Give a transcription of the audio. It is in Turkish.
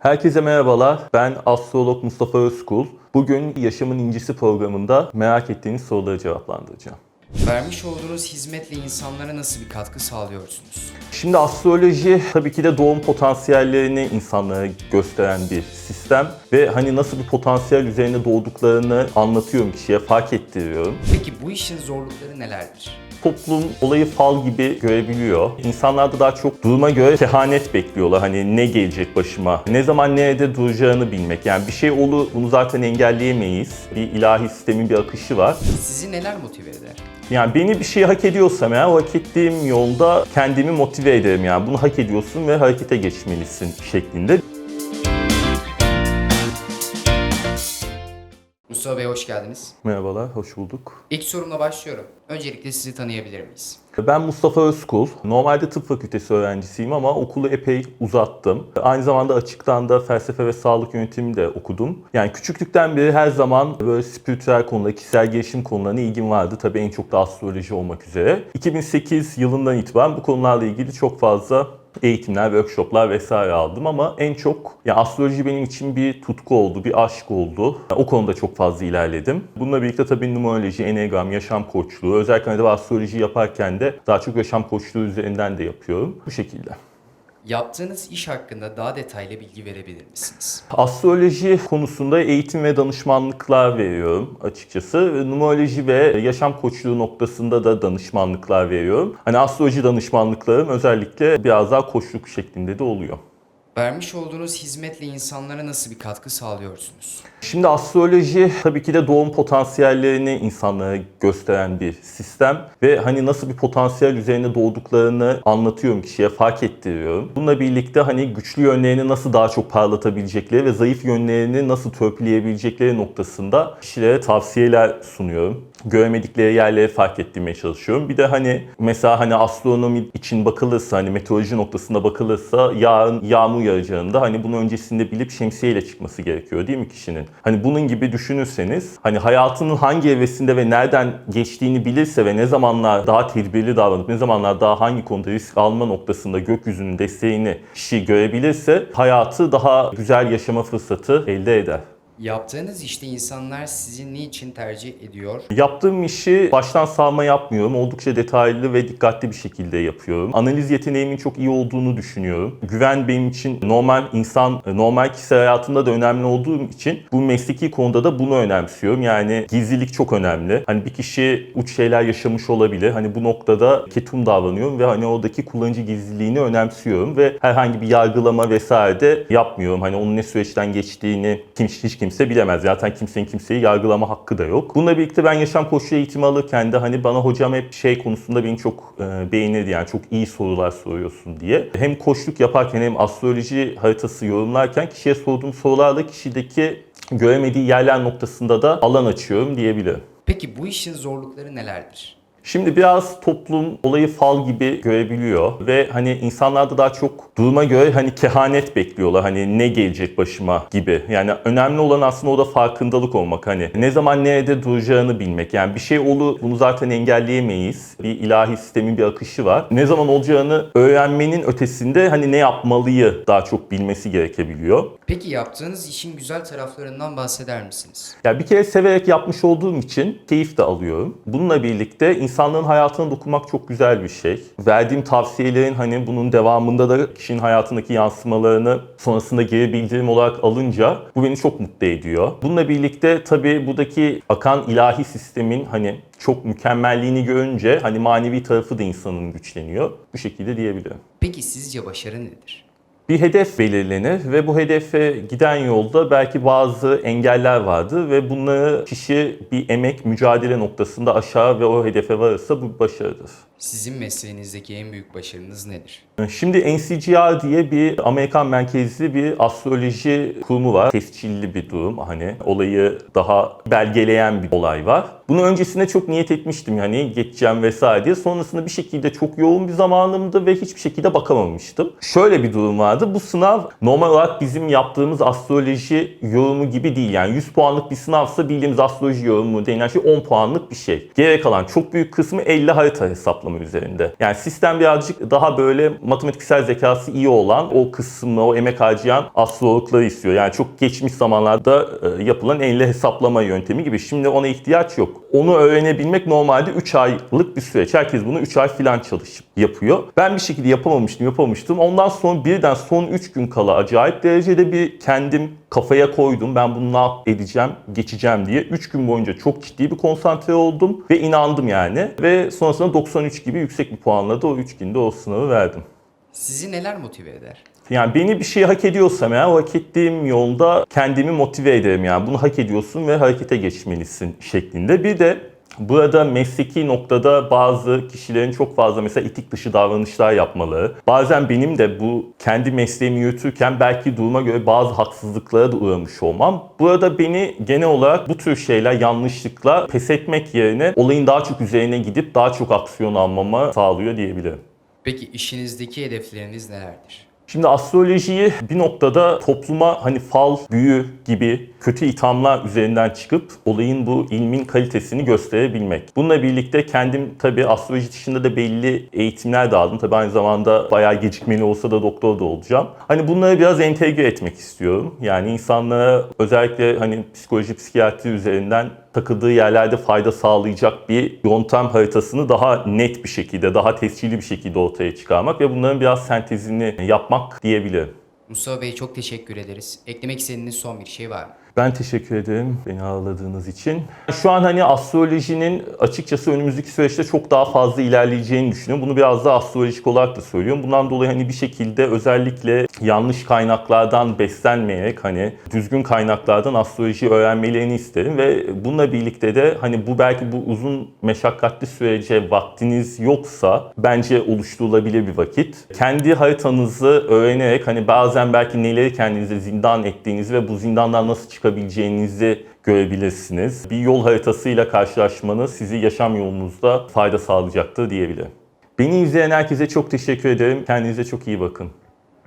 Herkese merhabalar. Ben astrolog Mustafa Özkul. Bugün Yaşamın İncisi programında merak ettiğiniz soruları cevaplandıracağım. Vermiş olduğunuz hizmetle insanlara nasıl bir katkı sağlıyorsunuz? Şimdi astroloji tabii ki de doğum potansiyellerini insanlara gösteren bir sistem ve hani nasıl bir potansiyel üzerine doğduklarını anlatıyorum kişiye, fark ettiriyorum. Peki bu işin zorlukları nelerdir? Toplum olayı fal gibi görebiliyor. İnsanlar da daha çok duruma göre kehanet bekliyorlar. Hani ne gelecek başıma, ne zaman nerede duracağını bilmek. Yani bir şey olur, bunu zaten engelleyemeyiz. Bir ilahi sistemin bir akışı var. Sizi neler motive eder? Yani beni bir şey hak ediyorsam eğer o hak ettiğim yolda kendimi motive ederim. Yani bunu hak ediyorsun ve harekete geçmelisin şeklinde. Mustafa Bey hoş geldiniz. Merhabalar, hoş bulduk. İlk sorumla başlıyorum. Öncelikle sizi tanıyabilir miyiz? Ben Mustafa Özkul. Normalde tıp fakültesi öğrencisiyim ama okulu epey uzattım. Aynı zamanda açıktan da felsefe ve sağlık yönetimi de okudum. Yani küçüklükten beri her zaman böyle spiritüel konulara, kişisel gelişim konularına ilgim vardı. Tabii en çok da astroloji olmak üzere. 2008 yılından itibaren bu konularla ilgili çok fazla eğitimler, workshoplar vesaire aldım ama en çok ya astroloji benim için bir tutku oldu, bir aşk oldu. O konuda çok fazla ilerledim. Bununla birlikte tabii numeroloji, enneagram, yaşam koçluğu, özellikle de astroloji yaparken de daha çok yaşam koçluğu üzerinden de yapıyorum. Bu şekilde. Yaptığınız iş hakkında daha detaylı bilgi verebilir misiniz? Astroloji konusunda eğitim ve danışmanlıklar veriyorum açıkçası. Numeroloji ve yaşam koçluğu noktasında da danışmanlıklar veriyorum. Hani astroloji danışmanlıklarım özellikle biraz daha koçluk şeklinde de oluyor. Vermiş olduğunuz hizmetle insanlara nasıl bir katkı sağlıyorsunuz? Şimdi astroloji tabii ki de doğum potansiyellerini insanlara gösteren bir sistem ve hani nasıl bir potansiyel üzerine doğduklarını anlatıyorum kişiye, fark ettiriyorum. Bununla birlikte hani güçlü yönlerini nasıl daha çok parlatabilecekleri ve zayıf yönlerini nasıl törpüleyebilecekleri noktasında kişilere tavsiyeler sunuyorum. Göremedikleri yerleri fark ettirmeye çalışıyorum. Bir de hani mesela hani astronomi için bakılırsa hani meteoroloji noktasında bakılırsa yarın yağmur yağacağında hani bunu öncesinde bilip şemsiyeyle çıkması gerekiyor değil mi kişinin? Hani bunun gibi düşünürseniz hani hayatının hangi evresinde ve nereden geçtiğini bilirse ve ne zamanlar daha tedbirli davranıp ne zamanlar daha hangi konuda risk alma noktasında gökyüzünün desteğini kişi görebilirse hayatı daha güzel yaşama fırsatı elde eder. Yaptığınız işte insanlar sizi niçin tercih ediyor? Yaptığım işi baştan sağma yapmıyorum. Oldukça detaylı ve dikkatli bir şekilde yapıyorum. Analiz yeteneğimin çok iyi olduğunu düşünüyorum. Güven benim için normal insan, normal kişisel hayatımda da önemli olduğum için bu mesleki konuda da bunu önemsiyorum. Yani gizlilik çok önemli. Hani bir kişi uç şeyler yaşamış olabilir. Hani bu noktada ketum davranıyorum ve hani oradaki kullanıcı gizliliğini önemsiyorum ve herhangi bir yargılama vesaire de yapmıyorum. Hani onun ne süreçten geçtiğini kim, hiç kimse bilemez. Zaten kimsenin kimseyi yargılama hakkı da yok. Bununla birlikte ben yaşam koçluğu eğitimi alırken de hani bana hocam hep şey konusunda beni çok e, beğenirdi yani çok iyi sorular soruyorsun diye. Hem koçluk yaparken hem astroloji haritası yorumlarken kişiye sorduğum sorularla kişideki göremediği yerler noktasında da alan açıyorum diyebilirim. Peki bu işin zorlukları nelerdir? Şimdi biraz toplum olayı fal gibi görebiliyor ve hani insanlar da daha çok duruma göre hani kehanet bekliyorlar. Hani ne gelecek başıma gibi. Yani önemli olan aslında orada farkındalık olmak. Hani ne zaman nerede duracağını bilmek. Yani bir şey olur bunu zaten engelleyemeyiz. Bir ilahi sistemin bir akışı var. Ne zaman olacağını öğrenmenin ötesinde hani ne yapmalıyı daha çok bilmesi gerekebiliyor. Peki yaptığınız işin güzel taraflarından bahseder misiniz? Ya bir kere severek yapmış olduğum için keyif de alıyorum. Bununla birlikte insanlığın hayatına dokunmak çok güzel bir şey. Verdiğim tavsiyelerin hani bunun devamında da kişinin hayatındaki yansımalarını sonrasında geri bildirim olarak alınca bu beni çok mutlu ediyor. Bununla birlikte tabii buradaki akan ilahi sistemin hani çok mükemmelliğini görünce hani manevi tarafı da insanın güçleniyor. Bu şekilde diyebilirim. Peki sizce başarı nedir? Bir hedef belirlenir ve bu hedefe giden yolda belki bazı engeller vardır ve bunları kişi bir emek, mücadele noktasında aşağı ve o hedefe varırsa bu başarıdır. Sizin mesleğinizdeki en büyük başarınız nedir? Şimdi NCGR diye bir Amerikan merkezli bir astroloji kurumu var. Tescilli bir durum hani olayı daha belgeleyen bir olay var. Bunu öncesinde çok niyet etmiştim yani geçeceğim vesaire diye. Sonrasında bir şekilde çok yoğun bir zamanımdı ve hiçbir şekilde bakamamıştım. Şöyle bir durum vardı. Bu sınav normal olarak bizim yaptığımız astroloji yorumu gibi değil. Yani 100 puanlık bir sınavsa bildiğimiz astroloji yorumu denilen şey 10 puanlık bir şey. Geri kalan çok büyük kısmı 50 harita hesaplaması yapama üzerinde. Yani sistem birazcık daha böyle matematiksel zekası iyi olan o kısmı, o emek harcayan astrologları istiyor. Yani çok geçmiş zamanlarda e, yapılan elle hesaplama yöntemi gibi. Şimdi ona ihtiyaç yok. Onu öğrenebilmek normalde 3 aylık bir süreç. Herkes bunu 3 ay falan çalışıp yapıyor. Ben bir şekilde yapamamıştım, yapamamıştım. Ondan sonra birden son 3 gün kala acayip derecede bir kendim kafaya koydum. Ben bunu ne yap- edeceğim, geçeceğim diye. 3 gün boyunca çok ciddi bir konsantre oldum ve inandım yani. Ve sonrasında 93 gibi yüksek bir puanla da o 3 günde o sınavı verdim. Sizi neler motive eder? Yani beni bir şey hak ediyorsam eğer o hak ettiğim yolda kendimi motive ederim yani. Bunu hak ediyorsun ve harekete geçmelisin şeklinde. Bir de burada mesleki noktada bazı kişilerin çok fazla mesela etik dışı davranışlar yapmaları. Bazen benim de bu kendi mesleğimi yürütürken belki duruma göre bazı haksızlıklara da uğramış olmam. Burada beni genel olarak bu tür şeyler yanlışlıkla pes etmek yerine olayın daha çok üzerine gidip daha çok aksiyon almama sağlıyor diyebilirim. Peki işinizdeki hedefleriniz nelerdir? Şimdi astrolojiyi bir noktada topluma hani fal, büyü gibi kötü ithamlar üzerinden çıkıp olayın bu ilmin kalitesini gösterebilmek. Bununla birlikte kendim tabii astroloji dışında da belli eğitimler de aldım. Tabii aynı zamanda bayağı gecikmeli olsa da doktor da olacağım. Hani bunları biraz entegre etmek istiyorum. Yani insanlara özellikle hani psikoloji, psikiyatri üzerinden takıldığı yerlerde fayda sağlayacak bir yöntem haritasını daha net bir şekilde, daha tescilli bir şekilde ortaya çıkarmak ve bunların biraz sentezini yapmak diyebilirim. Mustafa Bey çok teşekkür ederiz. Eklemek istediğiniz son bir şey var mı? Ben teşekkür ederim beni ağırladığınız için. Şu an hani astrolojinin açıkçası önümüzdeki süreçte çok daha fazla ilerleyeceğini düşünüyorum. Bunu biraz da astrolojik olarak da söylüyorum. Bundan dolayı hani bir şekilde özellikle yanlış kaynaklardan beslenmeyerek hani düzgün kaynaklardan astrolojiyi öğrenmelerini isterim ve bununla birlikte de hani bu belki bu uzun meşakkatli sürece vaktiniz yoksa bence oluşturulabilir bir vakit. Kendi haritanızı öğrenerek hani bazen belki neleri kendinize zindan ettiğinizi ve bu zindandan nasıl çıkabileceğinizi görebilirsiniz. Bir yol haritasıyla karşılaşmanız sizi yaşam yolunuzda fayda sağlayacaktır diyebilirim. Beni izleyen herkese çok teşekkür ederim. Kendinize çok iyi bakın.